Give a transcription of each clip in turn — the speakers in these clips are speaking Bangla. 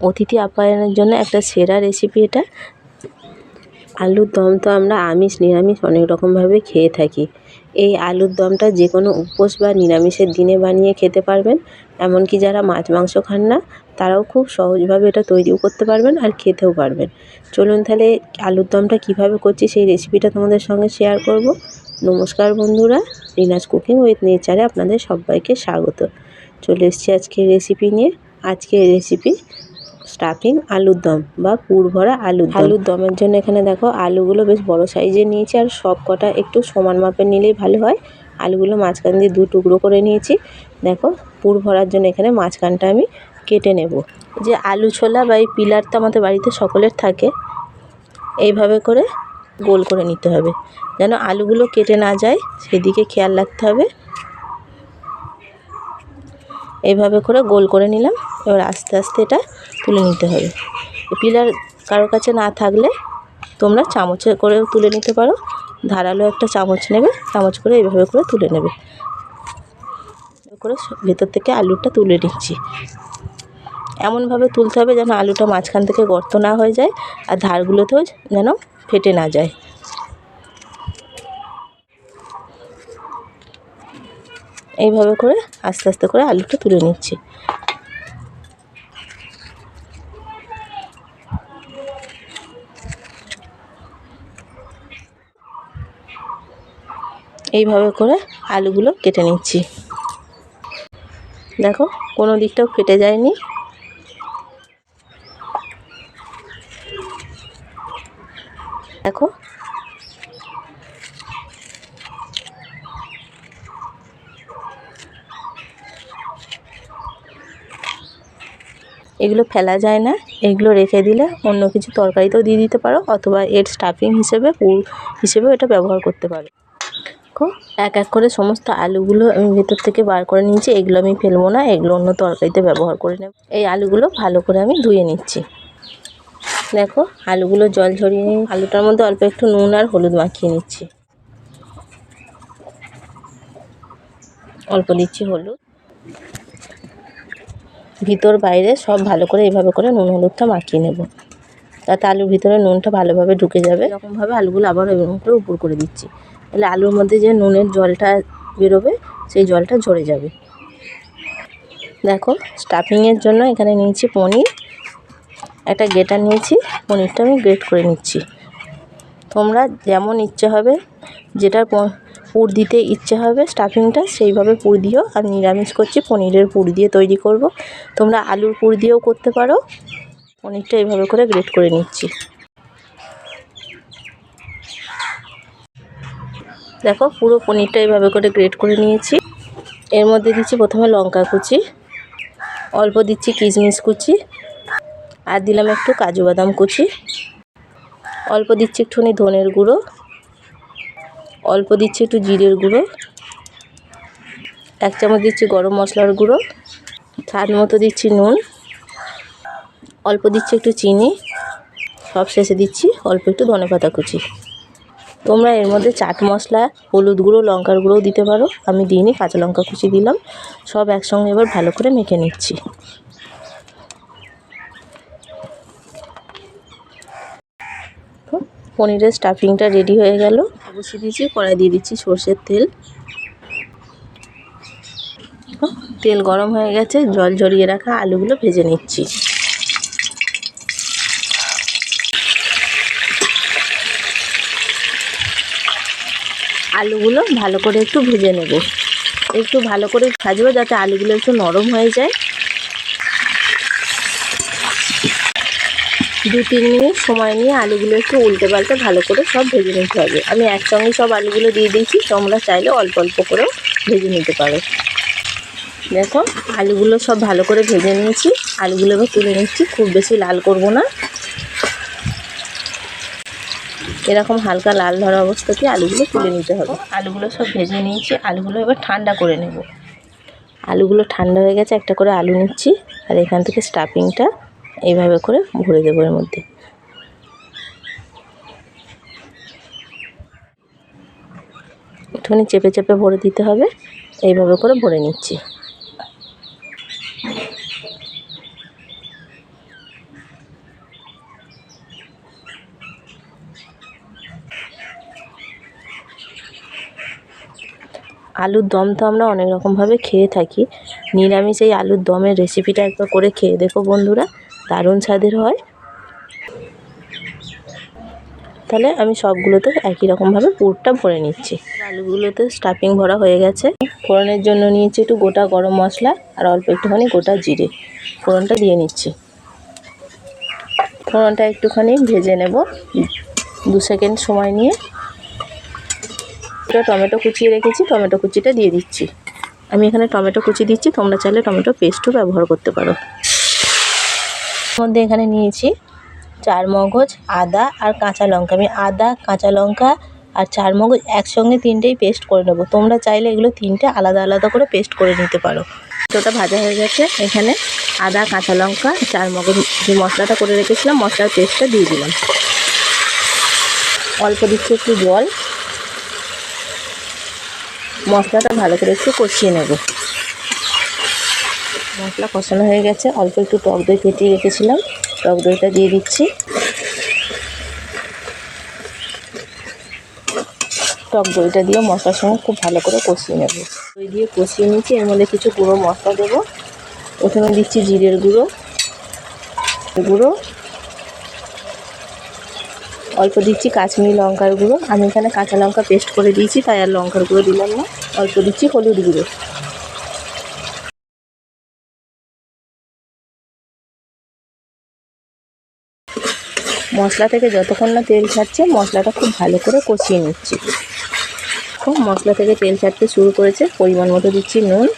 অতিথি আপ্যায়নের জন্য একটা সেরা রেসিপি এটা। আলুর দম তো আমরা আমিষ, নিরামিষ অনেক রকমভাবে খেয়ে থাকি। এই আলুর দমটা যে কোনো উপোস বা নিরামিষের দিনে বানিয়ে খেতে পারবেন। এমনকি যারা মাছ মাংস খান না, তারাও খুব সহজভাবে এটা তৈরিও করতে পারবেন আর খেতেও পারবেন। চলুন তাহলে আলুর দমটা কীভাবে করছি সেই রেসিপিটা তোমাদের সঙ্গে শেয়ার করব। নমস্কার বন্ধুরা, রিনাজ কুকিং উইথ নেচারে আপনাদের সবাইকে স্বাগত। চলে এসেছি আজকের রেসিপি নিয়ে। আজকের রেসিপি স্টাফিং আলুর দম বা পুর ভরা আলুর আলুর দমের জন্য এখানে দেখো আলুগুলো বেশ বড় সাইজের নিয়েছি আর সব কটা একটু সমান মাপের নিলেই ভালো হয়। আলুগুলো মাঝখান দিয়ে দু টুকরো করে নিয়েছি। দেখো, পুর ভরার জন্য এখানে মাঝখানটা আমি কেটে নেব। যে আলু ছোলা বা এই পিলার তো আমাদের বাড়িতে সকলের থাকে, এইভাবে করে গোল করে নিতে হবে। যেন আলুগুলো কেটে না যায়, সেদিকে খেয়াল রাখতে হবে। এইভাবে করে গোল করে নিলাম। এবার আস্তে আস্তে এটা তুলে নিতে হবে। পিলার কারোর কাছে না থাকলে তোমরা চামচে করেও তুলে নিতে পারো। ধারালো একটা চামচ নেবে, চামচ করে এইভাবে করে তুলে নেবে। করে ভেতর থেকে আলুটা তুলে নিচ্ছি। এমনভাবে তুলতে হবে যেন আলুটা মাঝখান থেকে গর্ত না হয়ে যায় আর ধারগুলোতেও যেন ফেটে না যায়। এইভাবে করে আস্তে আস্তে করে আলুটা তুলে নিচ্ছি। এইভাবে করে আলুগুলো কেটে নিচ্ছি। দেখো, কোনো দিকটাও ফেটে যায়নি। দেখো। এগুলো ফেলা যায় না। এগুলো রেখে দিলে অন্য কিছু তরকারিতেও দিয়ে দিতে পারো, অথবা এর স্টাফিং হিসেবে, পুর হিসেবেও এটা ব্যবহার করতে পারো। দেখো। এক এক করে সমস্ত আলুগুলো আমি ভেতর থেকে বার করে নিয়েছি। এগুলো আমি ফেলব না, এগুলো অন্য তরকারিতে ব্যবহার করে নেব। এই আলুগুলো ভালো করে আমি ধুয়ে নিচ্ছি। দেখো, আলুগুলো জল ঝরিয়ে নিয়ে আলুটার মধ্যে অল্প একটু নুন আর হলুদ মাখিয়ে নিচ্ছি। অল্প দিচ্ছি হলুদ। ভিতর বাইরে সব ভালো করে এইভাবে করে নুন হলুদটা মাখিয়ে নেব। তাতে আলুর ভিতরে নুনটা ভালোভাবে ঢুকে যাবে। এরকমভাবে আলুগুলো আবার করে উপর করে দিচ্ছি। তাহলে আলুর মধ্যে যে নুনের জলটা বেরোবে, সেই জলটা ঝরে যাবে। দেখো স্টাফিংয়ের জন্য এখানে নিয়েছি পনির। একটা গ্রেটার নিয়েছি, পনিরটা আমি গ্রেট করে নিচ্ছি। তোমরা যেমন ইচ্ছে হবে, যেটার পুর দিতে ইচ্ছে হবে স্টাফিংটা সেইভাবে পুর দিও। আর নিরামিষ করছি, পনিরের পুর দিয়ে তৈরি করব। তোমরা আলুর পুর দিয়েও করতে পারো। পনিরটা এইভাবে করে গ্রেট করে নিচ্ছি। দেখো, পুরো পনিরটা এইভাবে করে গ্রেট করে নিয়েছি। এর মধ্যে দিচ্ছি প্রথমে লঙ্কা কুচি, অল্প দিচ্ছি কিশমিশ কুচি, আর দিলাম একটু কাজু বাদাম কুচি। অল্প দিচ্ছি একটুখানি ধনের গুঁড়ো, অল্প দিচ্ছি একটু জিরের গুঁড়ো, এক চামচ দিচ্ছি গরম মশলার গুঁড়ো, স্বাদ মতো দিচ্ছি নুন, অল্প দিচ্ছি একটু চিনি, সব শেষে দিচ্ছি অল্প একটু ধনে পাতা কুচি। তোমরা এর মধ্যে চাট মশলা, হলুদ গুঁড়ো, লঙ্কার গুঁড়োও দিতে পারো। আমি দিইনি কাঁচা লঙ্কা কুচি দিলাম। সব একসঙ্গে এবার ভালো করে মেখে নিচ্ছি। পনিরের স্টাফিংটা রেডি হয়ে গেল। বসিয়ে দিয়েছি, কড়াই দিয়ে দিচ্ছি সর্ষের তেল। তেল গরম হয়ে গেছে, জল ঝরিয়ে রাখা আলুগুলো ভেজে নিচ্ছি। আলুগুলো ভালো করে একটু ভেজে নেব। একটু ভালো করে ভাজবো যাতে আলুগুলো একটু নরম হয়ে যায়। দু, তিন মিনিট সময় নিয়ে আলুগুলো একটু উল্টে পাল্টে ভালো করে সব ভেজে নিতে হবে। আমি একসঙ্গে সব আলুগুলো দিয়ে দিয়েছি, তোমরা চাইলে অল্প অল্প করেও ভেজে নিতে পারো। দেখো, আলুগুলো সব ভালো করে ভেজে নিয়েছি। আলুগুলো তুলে নিচ্ছি, খুব বেশি লাল করব না। এরকম হালকা লাল ধরা অবস্থাতে আলুগুলো তুলে নিতে হবে। আলুগুলো সব ভেজে নিয়েছি আলুগুলো এবার ঠান্ডা করে নেব। আলুগুলো ঠান্ডা হয়ে গেছে একটা করে আলু নিচ্ছি আর এখান থেকে স্টাফিংটা এইভাবে করে ভরে দেবো এর মধ্যে। একটুখানি চেপে চেপে ভরে দিতে হবে এইভাবে করে ভরে নিচ্ছি। আলুর দম তো আমরা অনেক রকমভাবে খেয়ে থাকি। নিরামিষ এই আলুর দমের রেসিপিটা একবার করে খেয়ে দেখো বন্ধুরা, দারুণ স্বাদের হয়। তাহলে আমি সবগুলোতে একই রকমভাবে পুরটা ভরে নিচ্ছি। আলুগুলোতে স্টাফিং ভরা হয়ে গেছে। ফোড়নের জন্য নিয়েছি একটু গোটা গরম মশলা আর অল্প একটুখানি গোটা জিরে। ফোড়নটা দিয়ে নিচ্ছি। ফোড়নটা একটুখানি ভেজে নেব। দু সেকেন্ড সময় নিয়ে একটা টমেটো কুচিয়ে রেখেছি, টমেটো কুচিটা দিয়ে দিচ্ছি। আমি এখানে টমেটো কুচি দিচ্ছি, তোমরা চাইলে টমেটো পেস্টও ব্যবহার করতে পারো। মধ্যে এখানে নিয়েছি চার মগজ, আদা আর কাঁচা লঙ্কা। আমি আদা, কাঁচা লঙ্কা আর চার মগজ একসঙ্গে তিনটেই পেস্ট করে নেব। তোমরা চাইলে এগুলো তিনটে আলাদা আলাদা করে পেস্ট করে নিতে পারো। ওটা ভাজা হয়ে গেছে। এখানে আদা, কাঁচা লঙ্কা, চার মগজ যে মশলাটা করে রেখেছিলাম, মশলার পেস্টটা দিয়ে দিলাম। অল্প দিচ্ছি একটু জল। মশলাটা ভালো করে একটু কষিয়ে নেব। মশলা কষানো হয়ে গেছে। অল্প একটু টক দই ফেটিয়ে রেখেছিলাম। টক দইটা দিয়ে দিচ্ছি। টক দইটা দিয়ে মশলার সঙ্গে খুব ভালো করে কষিয়ে নেব। দই দিয়ে কষিয়ে নিচ্ছি এর মধ্যে কিছু গুঁড়ো মশলা দেবো। প্রথমে দিচ্ছি জিরের গুঁড়ো। গুঁড়ো। অল্প দিচ্ছি কাশ্মীরি লঙ্কার গুঁড়ো। আমি এখানে কাঁচা লঙ্কা পেস্ট করে দিয়েছি, তাই আর লঙ্কার গুঁড়ো দিলাম না। অল্প দিচ্ছি হলুদ গুঁড়ো। মশলা থেকে যতক্ষণ না তেল ছাড়ছে, মশলাটা খুব ভালো করে কষিয়ে নিচ্ছি। খুব মশলা থেকে তেল ছাড়তে শুরু করেছে। পরিমাণ মতো দিচ্ছি নুন।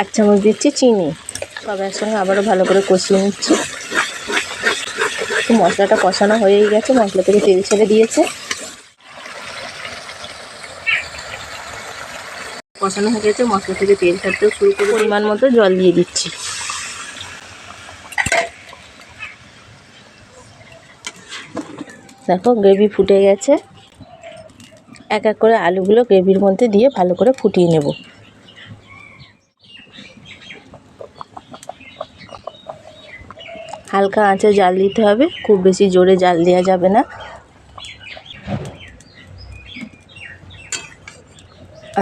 এক চামচ দিচ্ছি চিনি। সব একসঙ্গে আবারও ভালো করে কষিয়ে নিচ্ছি। তো মশলাটা কষানো হয়েই গেছে, মশলা থেকে তেল ছেড়ে দিয়েছে। কষানো হয়ে গেছে, মশলা থেকে তেল ছাড়তেও শুরু করে পরিমাণ মতো জল দিয়ে দিচ্ছি। দেখো, গ্রেভি ফুটে গেছে। এক এক করে আলুগুলো গ্রেভির মধ্যে দিয়ে ভালো করে ফুটিয়ে নেব। হালকা আঁচে জাল দিতে হবে, খুব বেশি জোরে জাল দেওয়া যাবে না।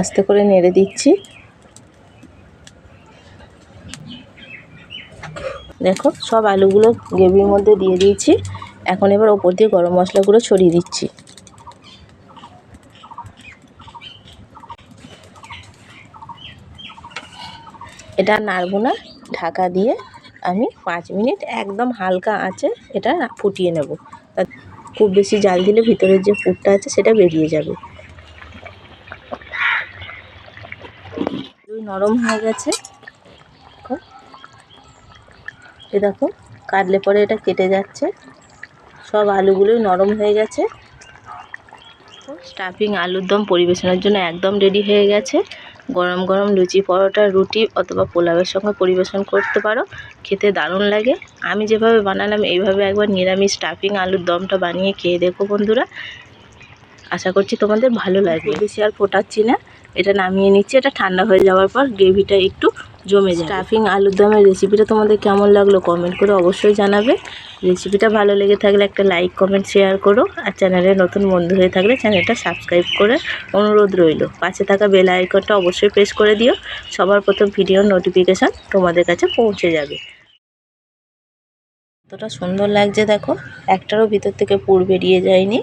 আস্তে করে নেড়ে দিচ্ছি। দেখো, সব আলুগুলো গ্রেভির মধ্যে দিয়ে দিয়েছি। এখন এবার ওপর দিয়ে গরম মশলাগুলো ছড়িয়ে দিচ্ছি। এটা নাড়বো না, ঢাকা দিয়ে। আমি পাঁচ মিনিট একদম হালকা আঁচে এটা ফুটিয়ে নেব। খুব বেশি জাল দিলে ভিতরের যে ফুটটা আছে সেটা বেরিয়ে যাবে। নরম হয়ে গেছে। এ দেখো, কাটলে পরে এটা কেটে যাচ্ছে। সব আলুগুলোই নরম হয়ে গেছে। স্টাফিং আলুর দম পরিবেশনের জন্য একদম রেডি হয়ে গেছে। গরম গরম লুচি পরোটা, রুটি অথবা পোলাওয়ের সঙ্গে পরিবেশন করতে পারো। খেতে দারুণ লাগে। আমি যেভাবে বানালাম, এইভাবে একবার নিরামিষ স্টাফিং আলুর দমটা বানিয়ে খেয়ে দেখো বন্ধুরা। আশা করছি তোমাদের ভালো লাগবে। বেশি আর ফোটাচ্ছি না। এটা নামিয়ে নিচ্ছি। এটা ঠান্ডা হয়ে যাওয়ার পর গ্রেভিটা একটু জমে যায় স্টাফিং আলুর দমের রেসিপিটা তোমাদের কেমন লাগল কমেন্ট করে অবশ্যই জানাবে। রেসিপিটা ভালো লেগে থাকলে একটা লাইক কমেন্ট শেয়ার করো। আর চ্যানেলে নতুন বন্ধু হয়ে থাকলে চ্যানেলটা সাবস্ক্রাইব করে অনুরোধ রইল। পাশে থাকা বেল আইকনটা অবশ্যই প্রেস করে দিও। সবার প্রথম ভিডিওর নোটিফিকেশান তোমাদের কাছে পৌঁছে যাবে। কতটা সুন্দর লাগছে দেখো। একটারও ভিতর থেকে পুর বেরিয়ে যায়নি।